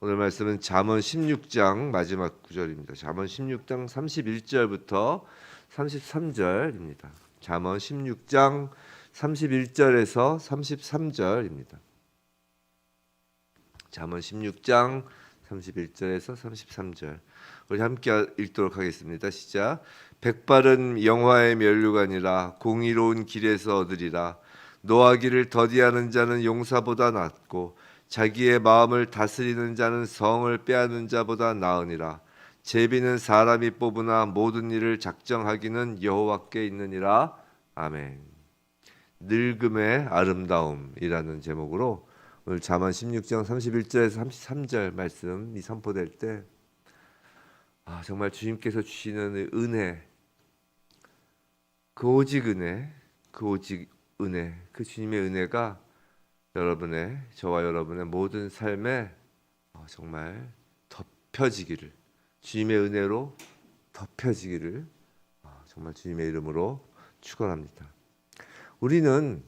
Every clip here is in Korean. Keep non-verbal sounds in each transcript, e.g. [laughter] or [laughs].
오늘 말씀은 잠언 16장 마지막 구절입니다. 잠언 16장 31절부터 33절입니다. 잠언 16장 31절에서 33절입니다. 잠언 16장 31절에서 33절. 우리 함께 읽도록 하겠습니다. 시작. 백발은 영화의 면류관이라 공의로운 길에서 얻으리라. 노하기를 더디하는 자는 용사보다 낫고 자기의 마음을 다스리는 자는 성을 빼앗는 자보다 나으니라. 제비는 사람이 뽑으나 모든 일을 작정하기는 여호와께 있느니라. 아멘. 늙음의 아름다움이라는 제목으로 오늘 잠언 16장 31절에서 33절 말씀이 선포될 때 아, 정말 주님께서 주시는 은혜 그 오직 은혜 그 오직 은혜 그 주님의 은혜가 여러분의 저와 여러분의 모든 삶에 어, 정말 덮여지기를 주님의 은혜로 덮여지기를 어, 정말 주님의 이름으로 축원합니다. 우리는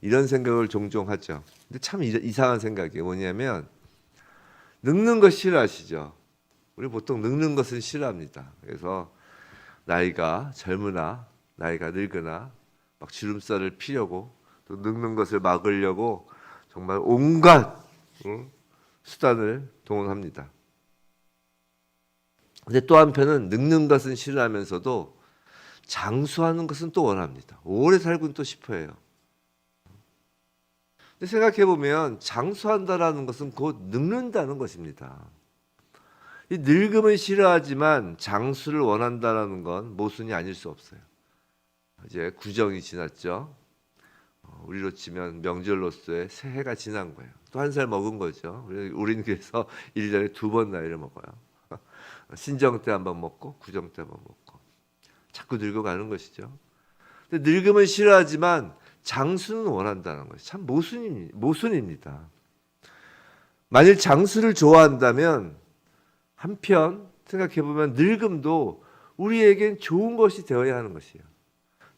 이런 생각을 종종 하죠. 근데 참 이- 이상한 생각이에요. 뭐냐면 늙는 거 싫어하시죠. 우리 보통 늙는 것은 싫어합니다. 그래서 나이가 젊으나 나이가 늙으나 막 주름살을 피려고 또 늙는 것을 막으려고 정말 온갖 응? 수단을 동원합니다. 근데 또 한편은 늙는 것은 싫어하면서도 장수하는 것은 또 원합니다. 오래 살고는 또 싶어해요. 근데 생각해 보면 장수한다라는 것은 곧 늙는다는 것입니다. 이 늙음은 싫어하지만 장수를 원한다라는 건 모순이 아닐 수 없어요. 이제 구정이 지났죠. 어, 우리로 치면 명절로서의 새해가 지난 거예요. 또 한 살 먹은 거죠. 우리- 우리는 그래서 [laughs] 1년에 두 번 나이를 먹어요. [laughs] 신정 때 한 번 먹고 구정 때 한 번 먹고 자꾸 늙어 가는 것이죠. 근데 늙음은 싫어하지만 장수는 원한다는 것이 참 모순입니다. 만일 장수를 좋아한다면 한편 생각해 보면 늙음도 우리에겐 좋은 것이 되어야 하는 것이에요.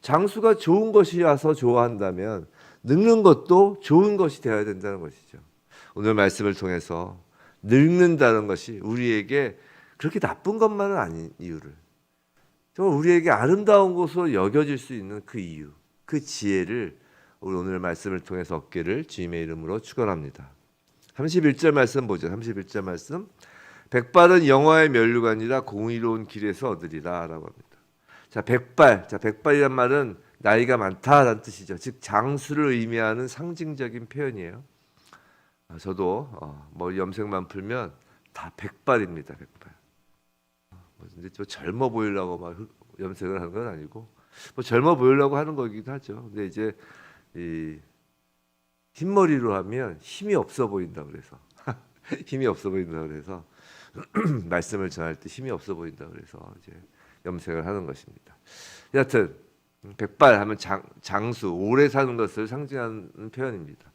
장수가 좋은 것이라서 좋아한다면 늙는 것도 좋은 것이 되어야 된다는 것이죠. 오늘 말씀을 통해서 늙는다는 것이 우리에게 그렇게 나쁜 것만은 아닌 이유를 정말 우리에게 아름다운 것으로 여겨질 수 있는 그 이유, 그 지혜를 우리 오늘 말씀을 통해서 얻기를 주님의 이름으로 축원합니다. 31절 말씀 보죠. 31절 말씀. 백발은 영화의 면류관이라 공의로운 길에서 얻으리라라고 합니다. 자, 백발. 자, 백발이란 말은 나이가 많다라는 뜻이죠. 즉 장수를 의미하는 상징적인 표현이에요. 아, 저도 어, 머리 염색만 풀면 다 백발입니다. 백발. 어, 뭐 근데 좀 젊어 보이려고 막 흑- 염색을 하는 건 아니고 뭐 젊어 보이려고 하는 거기도 하죠. 근데 이제 이 흰머리로 하면 힘이 없어 보인다 그래서 [laughs] 힘이 없어 보인다 그래서 [clears throat] 말씀을 전할 때 힘이 없어 보인다 그래서 이제 염색을 하는 것입니다. 여하튼 백발 하면 장, 장수 오래 사는 것을 상징하는 표현입니다.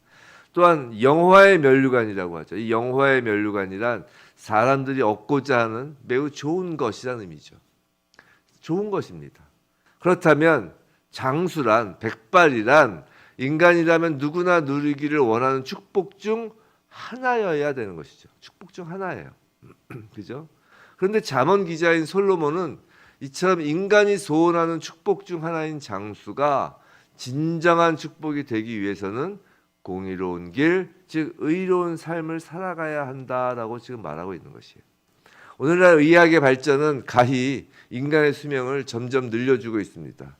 또한 영화의 면류관이라고 하죠. 이 영화의 면류관이란 사람들이 얻고자 하는 매우 좋은 것이라는 의미죠. 좋은 것입니다. 그렇다면 장수란 백발이란 인간이라면 누구나 누리기를 원하는 축복 중 하나여야 되는 것이죠. 축복 중 하나예요. [clears throat] 그죠? 그런데 잠언 기자인 솔로몬은 이처럼 인간이 소원하는 축복 중 하나인 장수가 진정한 축복이 되기 위해서는 공의로운 길, 즉 의로운 삶을 살아가야 한다라고 지금 말하고 있는 것이에요. 오늘날 의학의 발전은 가히 인간의 수명을 점점 늘려주고 있습니다.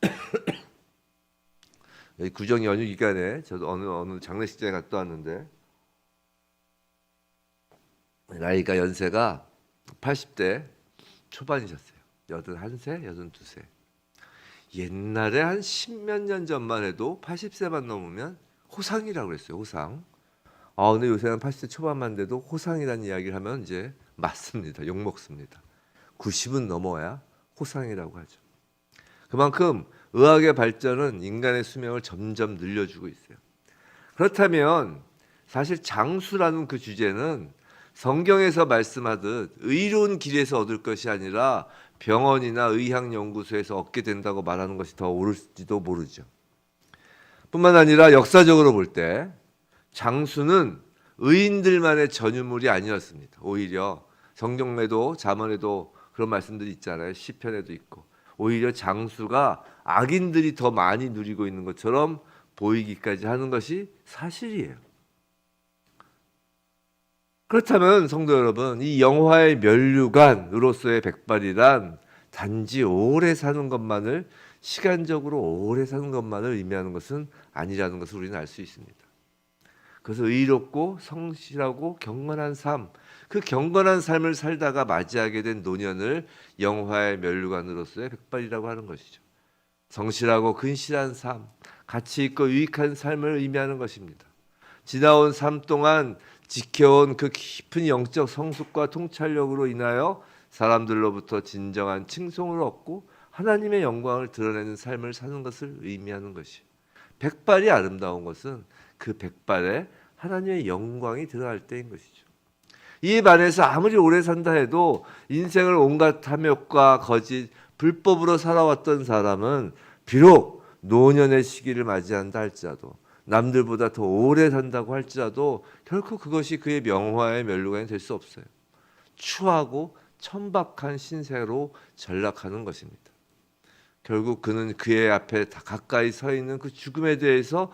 [coughs] 이 구정 연휴 기간에 저도 어느 어느 장례식장에 갔다 왔는데 나이가 연세가 80대 초반이셨어요. 81세, 82세. 옛날에 한 십몇 년 전만 해도 80세만 넘으면 호상이라고 그랬어요. 호상. 아, 근데 요새는 80세 초반만 돼도 호상이라는 이야기를 하면 이제 맞습니다. 욕 먹습니다. 90은 넘어야 호상이라고 하죠. 그만큼 의학의 발전은 인간의 수명을 점점 늘려주고 있어요. 그렇다면 사실 장수라는 그 주제는 성경에서 말씀하듯 의로운 길에서 얻을 것이 아니라 병원이나 의학연구소에서 얻게 된다고 말하는 것이 더 옳을지도 모르죠. 뿐만 아니라 역사적으로 볼 때 장수는 의인들만의 전유물이 아니었습니다. 오히려 성경에도 잠언에도 그런 말씀들이 있잖아요. 시편에도 있고 오히려 장수가 악인들이 더 많이 누리고 있는 것처럼 보이기까지 하는 것이 사실이에요. 그렇다면 성도 여러분, 이 영화의 면류관으로서의 백발이란 단지 오래 사는 것만을 시간적으로 오래 사는 것만을 의미하는 것은 아니라는 것을 우리는 알 수 있습니다. 그래서 의롭고 성실하고 경건한 삶, 그 경건한 삶을 살다가 맞이하게 된 노년을 영화의 면류관으로서의 백발이라고 하는 것이죠. 성실하고 근실한 삶, 가치 있고 유익한 삶을 의미하는 것입니다. 지나온 삶 동안 지켜온 그 깊은 영적 성숙과 통찰력으로 인하여 사람들로부터 진정한 칭송을 얻고 하나님의 영광을 드러내는 삶을 사는 것을 의미하는 것이. 백발이 아름다운 것은 그 백발에 하나님의 영광이 드러날 때인 것이죠. 이에 반해서 아무리 오래 산다 해도 인생을 온갖 탐욕과 거짓, 불법으로 살아왔던 사람은 비록 노년의 시기를 맞이한다 할지라도 남들보다 더 오래 산다고 할지라도 결코 그것이 그의 명화의 멸류관이 될수 없어요. 추하고 천박한 신세로 전락하는 것입니다. 결국 그는 그의 앞에 다 가까이 서 있는 그 죽음에 대해서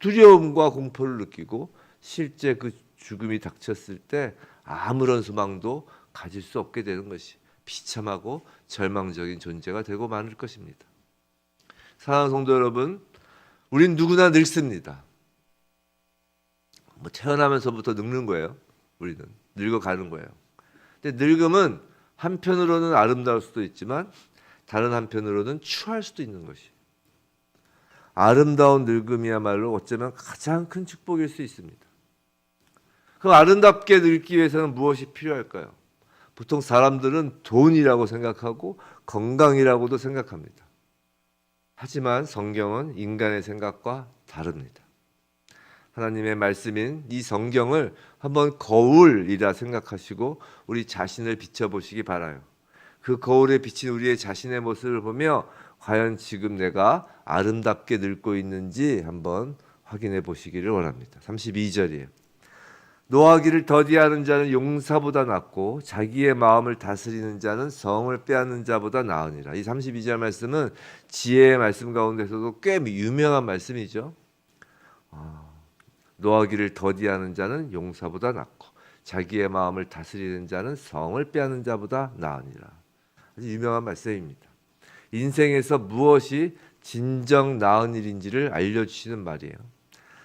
두려움과 공포를 느끼고 실제 그 죽음이 닥쳤을 때 아무런 소망도 가질 수 없게 되는 것이 비참하고 절망적인 존재가 되고 마는 것입니다. 사랑하는 성도 여러분, 우린 누구나 늙습니다. 뭐 태어나면서부터 늙는 거예요. 우리는 늙어가는 거예요. 근데 늙음은 한편으로는 아름다울 수도 있지만 다른 한편으로는 추할 수도 있는 것이. 아름다운 늙음이야말로 어쩌면 가장 큰 축복일 수 있습니다. 그 아름답게 늙기 위해서는 무엇이 필요할까요? 보통 사람들은 돈이라고 생각하고 건강이라고도 생각합니다. 하지만 성경은 인간의 생각과 다릅니다. 하나님의 말씀인 이 성경을 한번 거울이라 생각하시고 우리 자신을 비춰보시기 바라요. 그 거울에 비친 우리의 자신의 모습을 보며 과연 지금 내가 아름답게 늙고 있는지 한번 확인해 보시기를 원합니다. 32절이에요. 노하기를 더디하는 자는 용사보다 낫고 자기의 마음을 다스리는 자는 성을 빼앗는 자보다 나으니라. 이 32절 말씀은 지혜의 말씀 가운데서도 꽤 유명한 말씀이죠. 아, 노하기를 더디하는 자는 용사보다 낫고 자기의 마음을 다스리는 자는 성을 빼앗는 자보다 나으니라. 아주 유명한 말씀입니다. 인생에서 무엇이 진정 나은 일인지를 알려주시는 말이에요.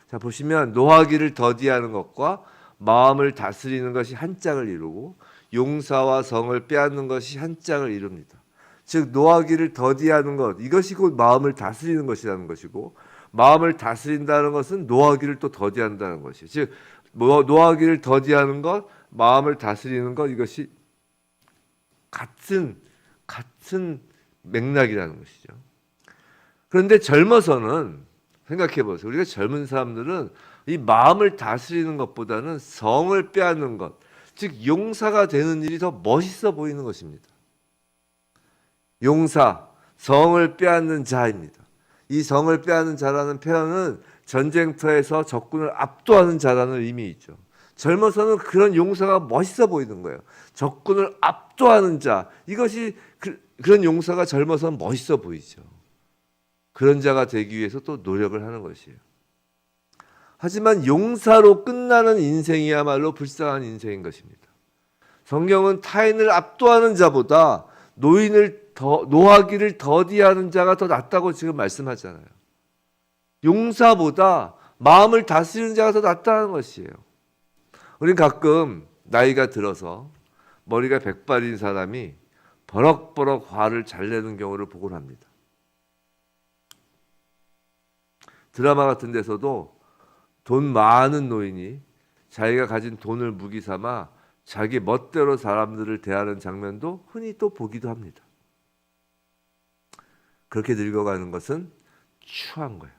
자 보시면 노하기를 더디하는 것과 마음을 다스리는 것이 한 짝을 이루고 용사와 성을 빼앗는 것이 한 짝을 이룹니다. 즉 노하기를 더디하는 것 이것이 곧 마음을 다스리는 것이라는 것이고 마음을 다스린다는 것은 노하기를 또 더디한다는 것이. 즉 노하기를 더디하는 것, 마음을 다스리는 것 이것이 같은 같은 맥락이라는 것이죠. 그런데 젊어서는 생각해 보세요. 우리가 젊은 사람들은 이 마음을 다스리는 것보다는 성을 빼앗는 것, 즉 용사가 되는 일이 더 멋있어 보이는 것입니다. 용사, 성을 빼앗는 자입니다. 이 성을 빼앗는 자라는 표현은 전쟁터에서 적군을 압도하는 자라는 의미 있죠. 젊어서는 그런 용사가 멋있어 보이는 거예요. 적군을 압도하는 자, 이것이 그, 런 용사가 젊어서는 멋있어 보이죠. 그런 자가 되기 위해서 또 노력을 하는 것이에요. 하지만 용사로 끝나는 인생이야말로 불쌍한 인생인 것입니다. 성경은 타인을 압도하는 자보다 노인을 더, 노하기를 더디하는 자가 더 낫다고 지금 말씀하잖아요. 용사보다 마음을 다스리는 자가 더 낫다는 것이에요. 우리는 가끔 나이가 들어서 머리가 백발인 사람이 버럭버럭 화를 잘 내는 경우를 보곤 합니다. 드라마 같은 데서도 돈 많은 노인이 자기가 가진 돈을 무기 삼아 자기 멋대로 사람들을 대하는 장면도 흔히 또 보기도 합니다. 그렇게 늙어가는 것은 추한 거예요.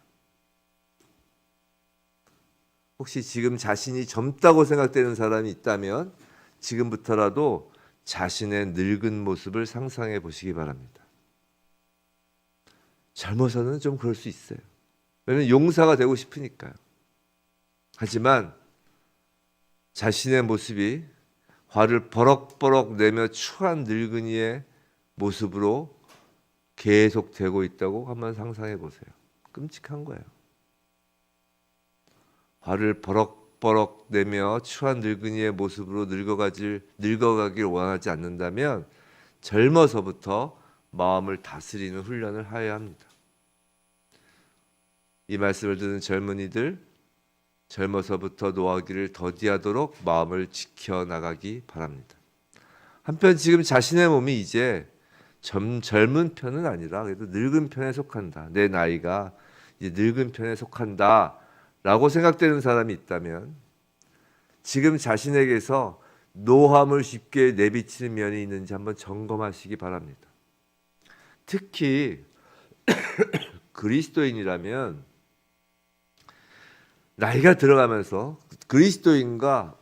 혹시 지금 자신이 젊다고 생각되는 사람이 있다면 지금부터라도 자신의 늙은 모습을 상상해 보시기 바랍니다. 젊어서는 좀 그럴 수 있어요. 왜냐면 용사가 되고 싶으니까요. 하지만 자신의 모습이 화를 버럭버럭 내며 추한 늙은이의 모습으로 계속되고 있다고 한번 상상해 보세요. 끔찍한 거예요. 화를 버럭버럭 내며 추한 늙은이의 모습으로 늙어가질 늙어가길 원하지 않는다면 젊어서부터 마음을 다스리는 훈련을 하여야 합니다. 이 말씀을 듣는 젊은이들 젊어서부터 노하기를 더디하도록 마음을 지켜 나가기 바랍니다. 한편 지금 자신의 몸이 이제 젊, 젊은 편은 아니라 그래도 늙은 편에 속한다. 내 나이가 이제 늙은 편에 속한다 라고 생각되는 사람이 있다면 지금 자신에게서 노함을 쉽게 내비치는 면이 있는지 한번 점검하시기 바랍니다. 특히 [coughs] 그리스도인이라면 나이가 들어가면서 그리스도인과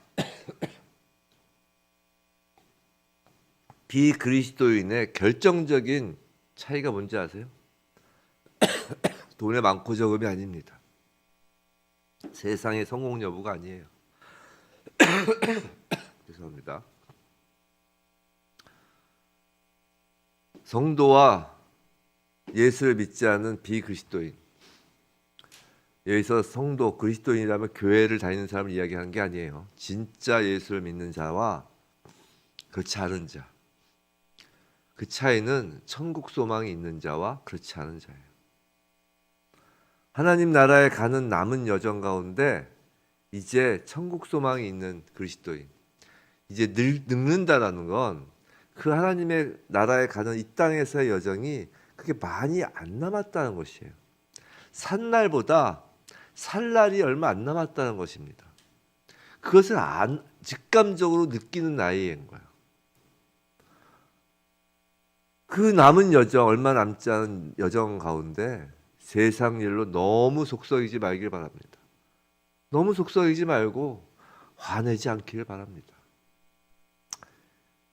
비그리스도인의 결정적인 차이가 뭔지 아세요? 돈의 많고 적음이 아닙니다. 세상의 성공 여부가 아니에요. [coughs] 죄송합니다. 성도와 예수를 믿지 않는 비그리스도인 여기서 성도 그리스도인이라면 교회를 다니는 사람을 이야기하는 게 아니에요. 진짜 예수를 믿는 자와 그렇지 않은 자. 그 차이는 천국 소망이 있는 자와 그렇지 않은 자예요. 하나님 나라에 가는 남은 여정 가운데 이제 천국 소망이 있는 그리스도인. 이제 늙, 늙는다라는 건 그 하나님의 나라에 가는 이 땅에서의 여정이 그게 많이 안 남았다는 것이에요. 산 날보다 살 날이 얼마 안 남았다는 것입니다. 그것을 안, 직감적으로 느끼는 나이인 거예요. 그 남은 여정, 얼마 남지 않은 여정 가운데 세상 일로 너무 속썩이지 말길 바랍니다. 너무 속썩이지 말고 화내지 않기를 바랍니다.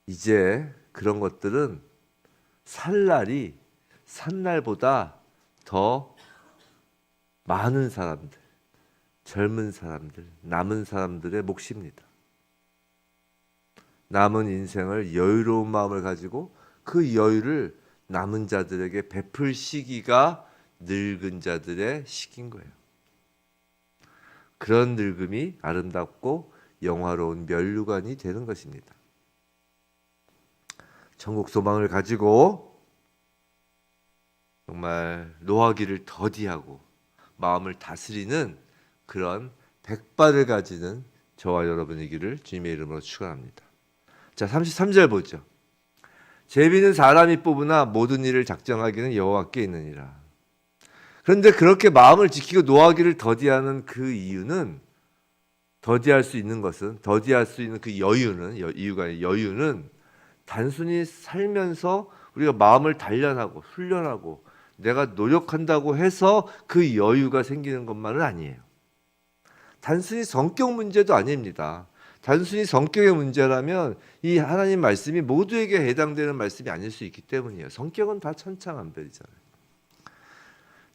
이제 그런 것들은 살 날이 산 날보다 더 많은 사람들, 젊은 사람들, 남은 사람들의 몫입니다. 남은 인생을 여유로운 마음을 가지고 그 여유를 남은 자들에게 베풀 시기가 늙은 자들의 시기인 거예요. 그런 늙음이 아름답고 영화로운 면류관이 되는 것입니다. 천국 소망을 가지고 정말 노하기를 더디하고 마음을 다스리는 그런 백발을 가지는 저와 여러분이기를 주님의 이름으로 축원합니다. 자, 33절 보죠. 제비는 사람이 뽑으나 모든 일을 작정하기는 여호와께 있느니라. 그런데 그렇게 마음을 지키고 노하기를 더디하는 그 이유는 더디할 수 있는 것은 더디할 수 있는 그 여유는 여, 이유가 아니라 여유는 단순히 살면서 우리가 마음을 단련하고 훈련하고 내가 노력한다고 해서 그 여유가 생기는 것만은 아니에요. 단순히 성격 문제도 아닙니다. 단순히 성격의 문제라면 이 하나님 말씀이 모두에게 해당되는 말씀이 아닐 수 있기 때문이에요. 성격은 다 천차만별이잖아요.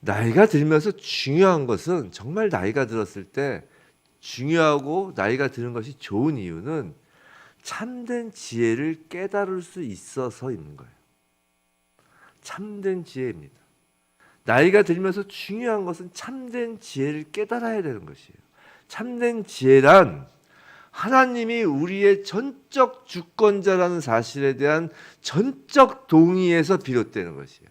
나이가 들면서 중요한 것은 정말 나이가 들었을 때 중요하고 나이가 드는 것이 좋은 이유는 참된 지혜를 깨달을 수 있어서 있는 거예요. 참된 지혜입니다. 나이가 들면서 중요한 것은 참된 지혜를 깨달아야 되는 것이에요. 참된 지혜란 하나님이 우리의 전적 주권자라는 사실에 대한 전적 동의에서 비롯되는 것이에요.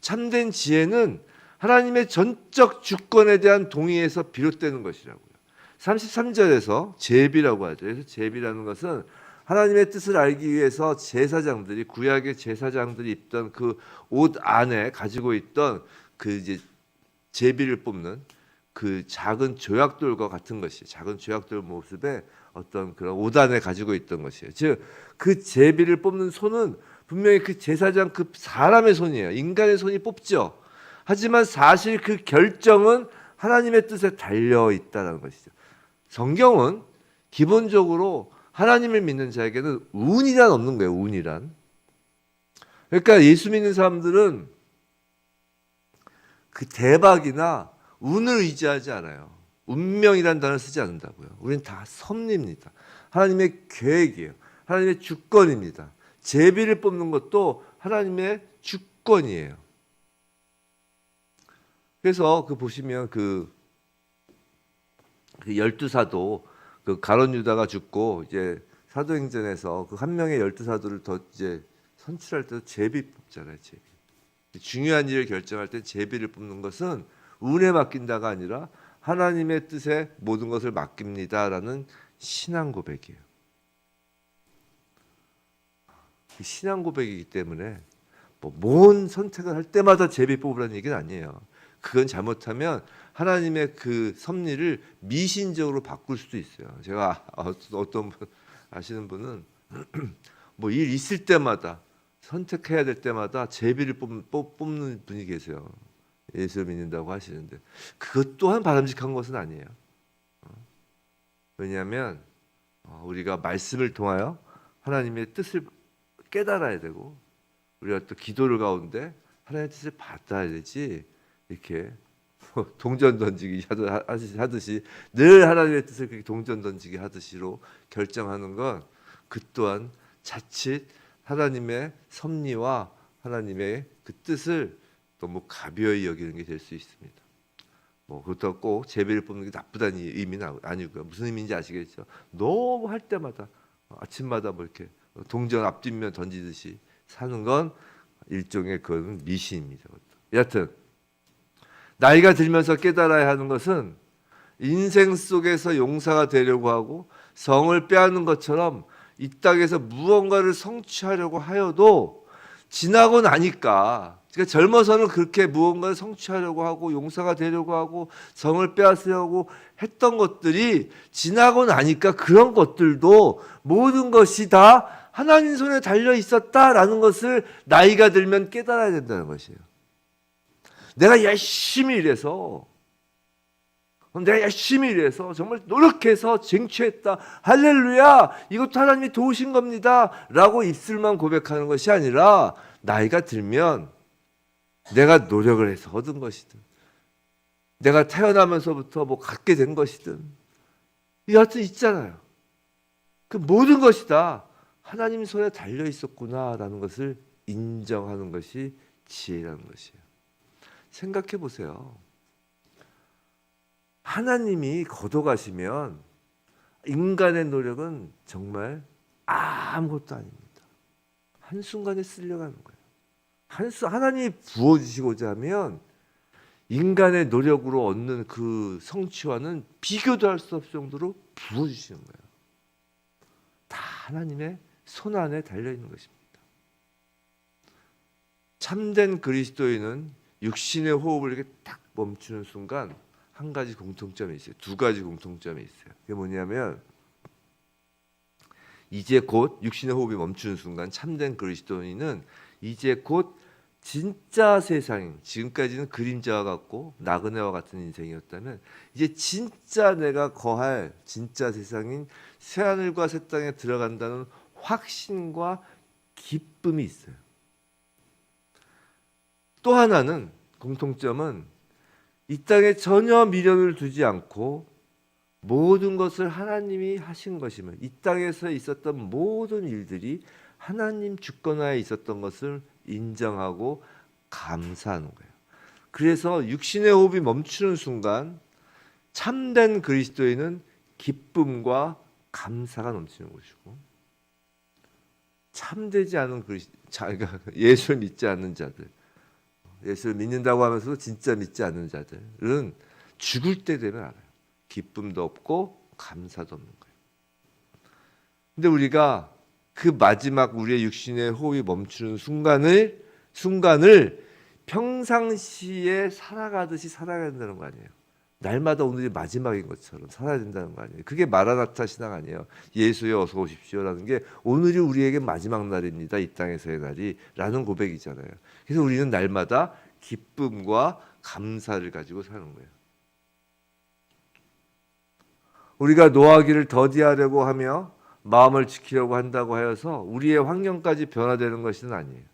참된 지혜는 하나님의 전적 주권에 대한 동의에서 비롯되는 것이라고요. 33절에서 제비라고 하죠. 그래서 제비라는 것은 하나님의 뜻을 알기 위해서 제사장들이 구약의 제사장들이 입던 그 옷 안에 가지고 있던 그 이제 제비를 뽑는 그 작은 조약돌과 같은 것이 작은 조약돌 모습의 어떤 그런 옷 안에 가지고 있던 것이에요. 즉 그 제비를 뽑는 손은 분명히 그 제사장 그 사람의 손이에요. 인간의 손이 뽑죠. 하지만 사실 그 결정은 하나님의 뜻에 달려 있다는 것이죠. 성경은 기본적으로 하나님을 믿는 자에게는 운이란 없는 거예요. 운이란. 그러니까 예수 믿는 사람들은 그 대박이나 운을 의지하지 않아요. 운명이라는 단어를 쓰지 않는다고요. 우리는 다 섭리입니다. 하나님의 계획이에요. 하나님의 주권입니다. 제비를 뽑는 것도 하나님의 주권이에요. 그래서 그 보시면 그, 그 열두 사도 그 가론 유다가 죽고 이제 사도행전에서 그 한 명의 열두 사도를 더 이제 선출할 때 제비 뽑잖아요. 제비. 중요한 일을 결정할 때 제비를 뽑는 것은 운에 맡긴다가 아니라 하나님의 뜻에 모든 것을 맡깁니다라는 신앙 고백이에요. 신앙 고백이기 때문에 뭐뭔 선택을 할 때마다 제비 뽑으라는 얘기는 아니에요. 그건 잘못하면 하나님의 그 섭리를 미신적으로 바꿀 수도 있어요. 제가 어떤 분 아시는 분은 [clears throat] 뭐 일 있을 때마다 선택해야 될 때마다 제비를 뽑는, 분이 계세요. 예수를 믿는다고 하시는데 그것 또한 바람직한 것은 아니에요. 어. 왜냐하면 어, 우리가 말씀을 통하여 하나님의 뜻을 깨달아야 되고 우리가 또 기도를 가운데 하나님의 뜻을 받아야 되지 이렇게 뭐 [laughs] 동전 던지기 하듯이, 늘 하나님의 뜻을 그렇게 동전 던지기 하듯이로 결정하는 건 그 또한 자칫 하나님의 섭리와 하나님의 그 뜻을 너무 가벼이 여기는 게 될 수 있습니다. 뭐 그렇다고 꼭 제비를 뽑는 게 나쁘다는 의미는 아니고요. 무슨 의미인지 아시겠죠? 너무 할 때마다 아침마다 뭐 이렇게 동전 앞뒷면 던지듯이 사는 건 일종의 그건 미신입니다. 여하튼 나이가 들면서 깨달아야 하는 것은 인생 속에서 용사가 되려고 하고 성을 빼앗는 것처럼 이 땅에서 무언가를 성취하려고 하여도 지나고 나니까 그러니까 젊어서는 그렇게 무언가를 성취하려고 하고 용사가 되려고 하고 성을 빼앗으려고 했던 것들이 지나고 나니까 그런 것들도 모든 것이 다 하나님 손에 달려 있었다라는 것을 나이가 들면 깨달아야 된다는 것이에요. 내가 열심히 일해서 내가 열심히 일해서 정말 노력해서 쟁취했다. 할렐루야. 이것도 하나님이 도우신 겁니다. 라고 입술만 고백하는 것이 아니라 나이가 들면 내가 노력을 해서 얻은 것이든 내가 태어나면서부터 뭐 갖게 된 것이든 여하튼 있잖아요. 그 모든 것이 다 하나님 손에 달려 있었구나라는 것을 인정하는 것이 지혜라는 것이에요. 생각해 보세요. 하나님이 거둬가시면 인간의 노력은 정말 아무것도 아닙니다. 한순간에 쓸려가는 거예요. 한수 하나님이 부어 주시고자 하면 인간의 노력으로 얻는 그 성취와는 비교도 할 수 없을 정도로 부어 주시는 거예요. 다 하나님의 손 안에 달려 있는 것입니다. 참된 그리스도인은 육신의 호흡을 이렇게 딱 멈추는 순간 한 가지 공통점이 있어요. 두 가지 공통점이 있어요. 그게 뭐냐면 이제 곧 육신의 호흡이 멈추는 순간 참된 그리스도인은 이제 곧 진짜 세상 지금까지는 그림자와 같고 나그네와 같은 인생이었다면 이제 진짜 내가 거할 진짜 세상인 새 하늘과 새 땅에 들어간다는 확신과 기쁨이 있어요. 또 하나는 공통점은 이 땅에 전혀 미련을 두지 않고 모든 것을 하나님이 하신 것이면 이 땅에서 있었던 모든 일들이 하나님 주권하에 있었던 것을 인정하고 감사하는 거예요. 그래서 육신의 호흡이 멈추는 순간 참된 그리스도인은 기쁨과 감사가 넘치는 것이고 참되지 않은 그리스 자가 예수를 믿지 않는 자들 예수를 믿는다고 하면서도 진짜 믿지 않는 자들은 죽을 때 되면 알아요. 기쁨도 없고 감사도 없는 거예요. 근데 우리가 그 마지막 우리의 육신의 호흡이 멈추는 순간을 순간을 평상시에 살아가듯이 살아가야 된다는 거 아니에요. 날마다 오늘이 마지막인 것처럼 살아야 된다는 거 아니에요. 그게 마라나타 신앙 아니에요. 예수에 어서 오십시오라는 게 오늘이 우리에게 마지막 날입니다. 이 땅에서의 날이라는 고백이잖아요. 그래서 우리는 날마다 기쁨과 감사를 가지고 사는 거예요. 우리가 노하기를 더디하려고 하며 마음을 지키려고 한다고 하여서 우리의 환경까지 변화되는 것은 아니에요.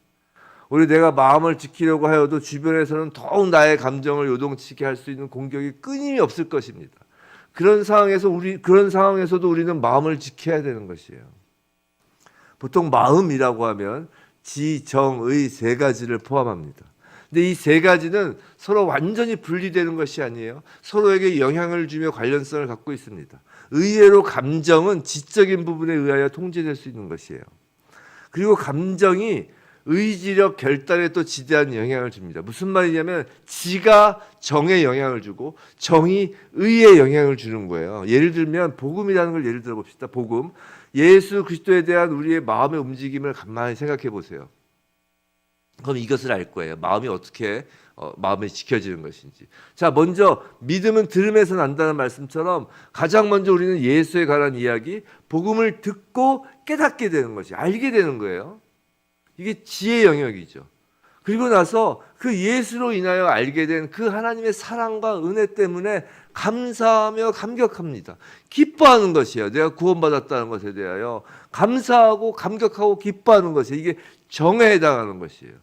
우리 내가 마음을 지키려고 하여도 주변에서는 더욱 나의 감정을 요동치게 할 수 있는 공격이 끊임이 없을 것입니다. 그런 상황에서 우리 그런 상황에서도 우리는 마음을 지켜야 되는 것이에요. 보통 마음이라고 하면 지, 정, 의 세 가지를 포함합니다. 근데 이 세 가지는 서로 완전히 분리되는 것이 아니에요. 서로에게 영향을 주며 관련성을 갖고 있습니다. 의외로 감정은 지적인 부분에 의하여 통제될 수 있는 것이에요. 그리고 감정이 의지력 결단에 또 지대한 영향을 줍니다. 무슨 말이냐면 지가 정에 영향을 주고 정이 의에 영향을 주는 거예요. 예를 들면 복음이라는 걸 예를 들어 봅시다. 복음. 예수 그리스도에 대한 우리의 마음의 움직임을 간만히 생각해 보세요. 그럼 이것을 알 거예요. 마음이 어떻게 어, 마음이 지켜지는 것인지. 자, 먼저 믿음은 들음에서 난다는 말씀처럼 가장 먼저 우리는 예수에 관한 이야기, 복음을 듣고 깨닫게 되는 것이 알게 되는 거예요. 이게 지혜 영역이죠. 그리고 나서 그 예수로 인하여 알게 된 그 하나님의 사랑과 은혜 때문에 감사하며 감격합니다. 기뻐하는 것이에요. 내가 구원받았다는 것에 대하여 감사하고 감격하고 기뻐하는 것이에요. 이게 정에 해당하는 것이에요.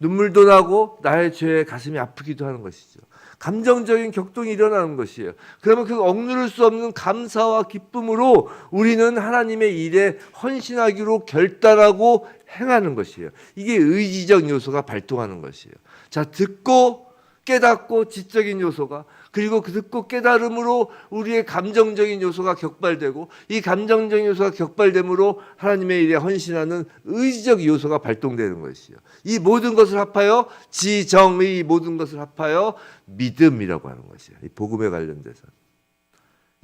눈물도 나고 나의 죄에 가슴이 아프기도 하는 것이죠. 감정적인 격동이 일어나는 것이에요. 그러면 그 억누를 수 없는 감사와 기쁨으로 우리는 하나님의 일에 헌신하기로 결단하고 행하는 것이에요. 이게 의지적 요소가 발동하는 것이에요. 자, 듣고 깨닫고 지적인 요소가 그리고 그 듣고 깨달음으로 우리의 감정적인 요소가 격발되고 이 감정적인 요소가 격발됨으로 하나님의 일에 헌신하는 의지적 요소가 발동되는 것이요. 이 모든 것을 합하여 지정의 모든 것을 합하여 믿음이라고 하는 것이에요. 이 복음에 관련돼서.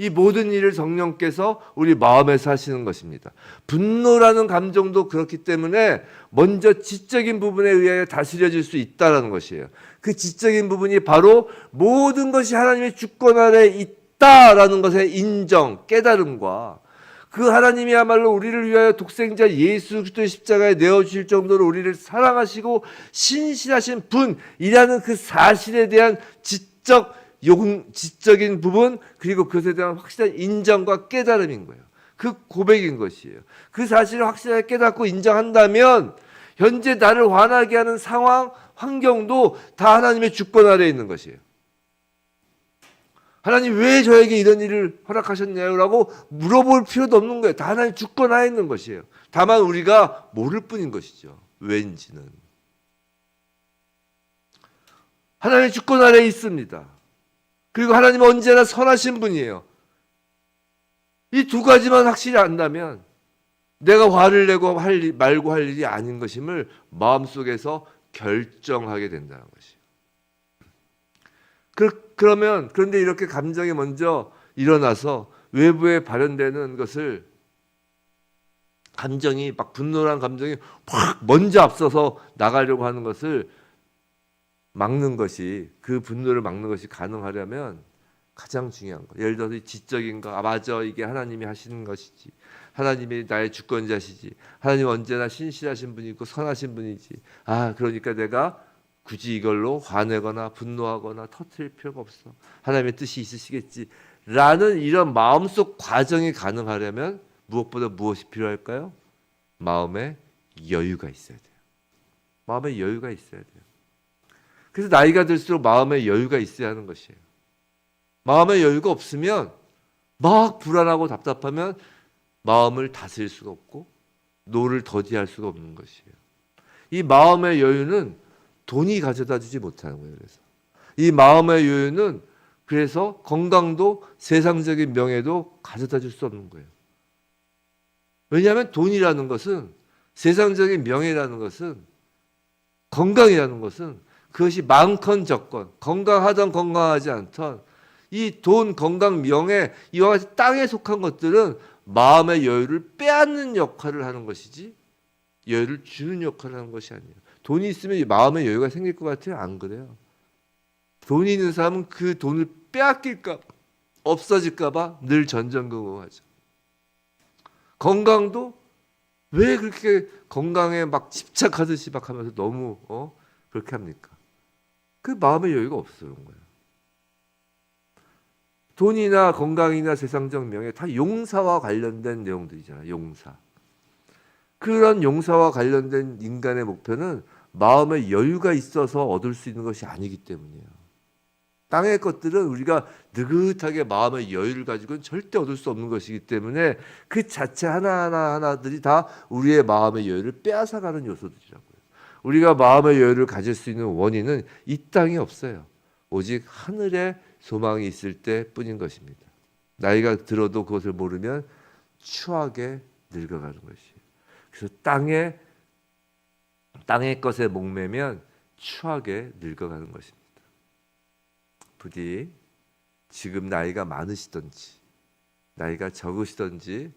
이 모든 일을 성령께서 우리 마음에서 하시는 것입니다. 분노라는 감정도 그렇기 때문에 먼저 지적인 부분에 의하여 다스려질 수 있다라는 것이에요. 그 지적인 부분이 바로 모든 것이 하나님의 주권 아래 있다라는 것의 인정, 깨달음과 그 하나님이야말로 우리를 위하여 독생자 예수 그리스도의 십자가에 내어 주실 정도로 우리를 사랑하시고 신실하신 분이라는 그 사실에 대한 지적 용, 지적인 부분 그리고 그것에 대한 확실한 인정과 깨달음인 거예요. 그 고백인 것이에요. 그 사실을 확실하게 깨닫고 인정한다면 현재 나를 화나게 하는 상황, 환경도 다 하나님의 주권 아래에 있는 것이에요. 하나님 왜 저에게 이런 일을 허락하셨냐고 물어볼 필요도 없는 거예요. 다 하나님 주권 하에 있는 것이에요. 다만 우리가 모를 뿐인 것이죠. 왠지는. 하나님의 주권 아래에 있습니다. 그리고 하나님은 언제나 선하신 분이에요. 이 두 가지만 확실히 안다면 내가 화를 내고 할 일, 말고 할 일이 아닌 것임을 마음속에서 결정하게 된다는 것이에요. 그, 그러면 그런데 이렇게 감정이 먼저 일어나서 외부에 발현되는 것을 감정이 막 분노란 감정이 확 먼저 앞서서 나가려고 하는 것을 막는 것이 그 분노를 막는 것이 가능하려면 가장 중요한 거. 예를 들어서 이 지적인 거, 아 맞아 이게 하나님이 하시는 것이지. 하나님이 나의 주권자시지. 하나님 언제나 신실하신 분이고 선하신 분이지. 아 그러니까 내가 굳이 이걸로 화내거나 분노하거나 터트릴 필요가 없어. 하나님의 뜻이 있으시겠지. 라는 이런 마음속 과정이 가능하려면 무엇보다 무엇이 필요할까요? 마음에 여유가 있어야 돼요. 마음에 여유가 있어야 돼요. 그래서 나이가 들수록 마음에 여유가 있어야 하는 것이에요. 마음에 여유가 없으면 막 불안하고 답답하면 마음을 다스릴 수가 없고 노를 더디할 수가 없는 것이에요. 이 마음의 여유는 돈이 가져다 주지 못하는 거예요. 그래서 이 마음의 여유는 그래서 건강도 세상적인 명예도 가져다 줄 수 없는 거예요. 왜냐하면 돈이라는 것은 세상적인 명예라는 것은 건강이라는 것은 그것이 많건 적건 건강하던 건강하지 않던 이 돈, 건강, 명예 이와 같이 땅에 속한 것들은 마음의 여유를 빼앗는 역할을 하는 것이지 여유를 주는 역할을 하는 것이 아니에요. 돈이 있으면 마음의 여유가 생길 것 같아요? 안 그래요. 돈이 있는 사람은 그 돈을 빼앗길까 없어질까봐 늘 전전긍긍하죠. 건강도 왜 그렇게 건강에 막 집착하듯이 막 하면서 너무 어? 그렇게 합니까? 그 마음의 여유가 없어요 거예요. 돈이나 건강이나 세상적 명예 다 용사와 관련된 내용들이잖아요. 용사. 그런 용사와 관련된 인간의 목표는 마음의 여유가 있어서 얻을 수 있는 것이 아니기 때문이에요. 땅의 것들은 우리가 느긋하게 마음의 여유를 가지고는 절대 얻을 수 없는 것이기 때문에 그 자체 하나하나 하나들이 다 우리의 마음의 여유를 빼앗아가는 요소들이라고요. 우리가 마음의 여유를 가질 수 있는 원인은 이 땅에 없어요. 오직 하늘에 소망이 있을 때뿐인 것입니다. 나이가 들어도 그것을 모르면 추하게 늙어가는 것이에요. 그래서 땅에 땅의 것에 목매면 추하게 늙어가는 것입니다. 부디 지금 나이가 많으시던지 나이가 적으시던지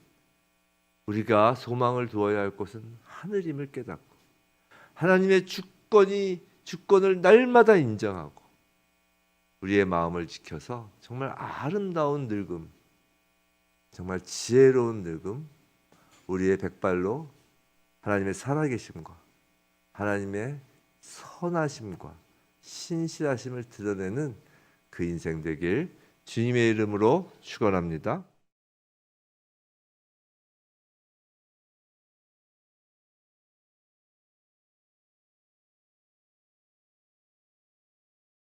우리가 소망을 두어야 할 것은 하늘임을 깨닫고 하나님의 주권이 주권을 날마다 인정하고 우리의 마음을 지켜서 정말 아름다운 늙음 정말 지혜로운 늙음 우리의 백발로 하나님의 살아계심과 하나님의 선하심과 신실하심을 드러내는 그 인생 되길 주님의 이름으로 축원합니다.